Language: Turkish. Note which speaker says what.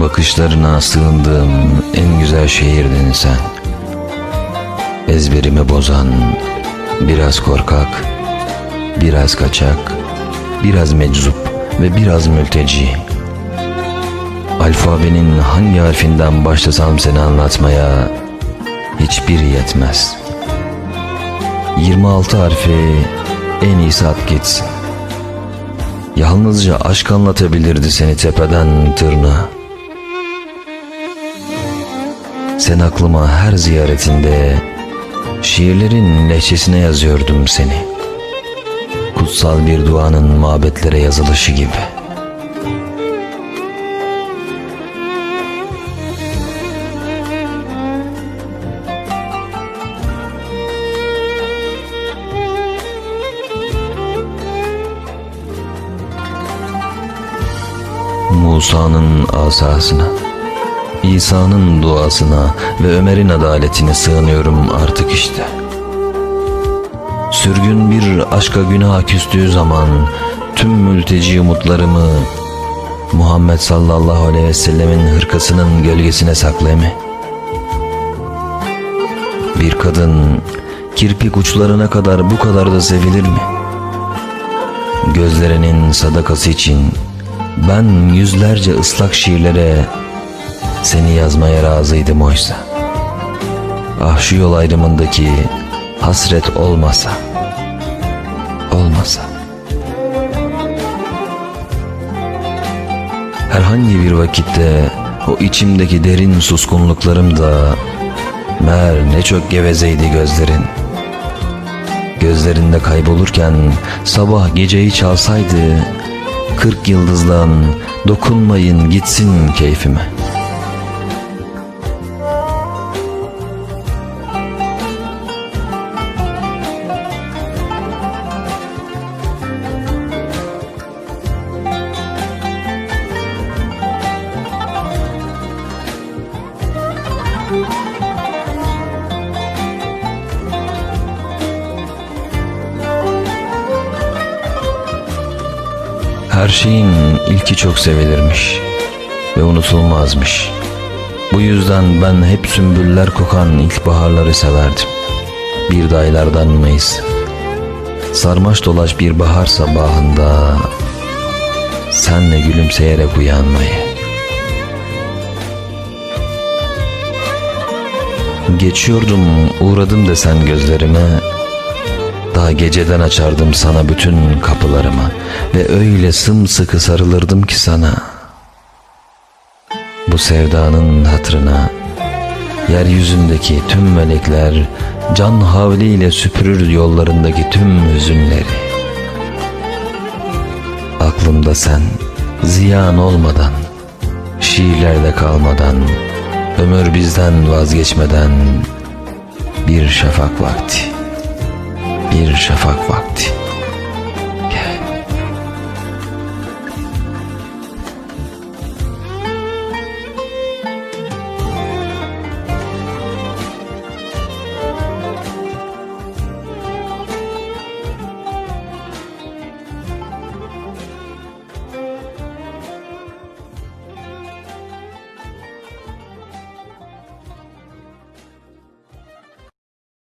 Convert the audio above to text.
Speaker 1: Bakışlarına sığındığım en güzel şehirdin sen. Ezberimi bozan, biraz korkak, biraz kaçak, biraz meczup ve biraz mülteci. Alfabenin hangi harfinden başlasam seni anlatmaya hiçbir yetmez. 26 harfi en iyisi at gitsin. Yalnızca aşk anlatabilirdi seni tepeden tırnağa. Sen aklıma her ziyaretinde şiirlerin lehçesine yazıyordum seni. Kutsal bir duanın mabetlere yazılışı gibi. Musa'nın asasına, İsa'nın duasına ve Ömer'in adaletine sığınıyorum artık işte. Sürgün bir aşka günaha küstüğü zaman tüm mülteci umutlarımı Muhammed sallallahu aleyhi ve sellemin hırkasının gölgesine saklayayım. Bir kadın kirpik uçlarına kadar bu kadar da sevilir mi? Gözlerinin sadakası için ben yüzlerce ıslak şiirlere seni yazmaya razıydım oysa. Ah şu yol ayrımındaki hasret olmasa, olmasa. Herhangi bir vakitte o içimdeki derin suskunluklarım da meğer ne çok gevezeydi gözlerin. Gözlerinde kaybolurken sabah geceyi çalsaydı Kırk yıldızlan dokunmayın gitsin keyfime. Her şeyin ilki çok sevilirmiş ve unutulmazmış. Bu yüzden ben hep sümbüller kokan ilkbaharları severdim. Bir de aylardan Mayıs. Sarmaş dolaş bir bahar sabahında senle gülümseyerek uyanmayı. Geçiyordum uğradım desen gözlerime daha geceden açardım sana bütün kapılarımı ve öyle sımsıkı sarılırdım ki sana. Bu sevdanın hatırına yeryüzündeki tüm melekler can havliyle süpürür yollarındaki tüm hüzünleri. Aklımda sen ziyan olmadan, şiirlerde kalmadan, ömür bizden vazgeçmeden bir şafak vakti bir şafak vakti.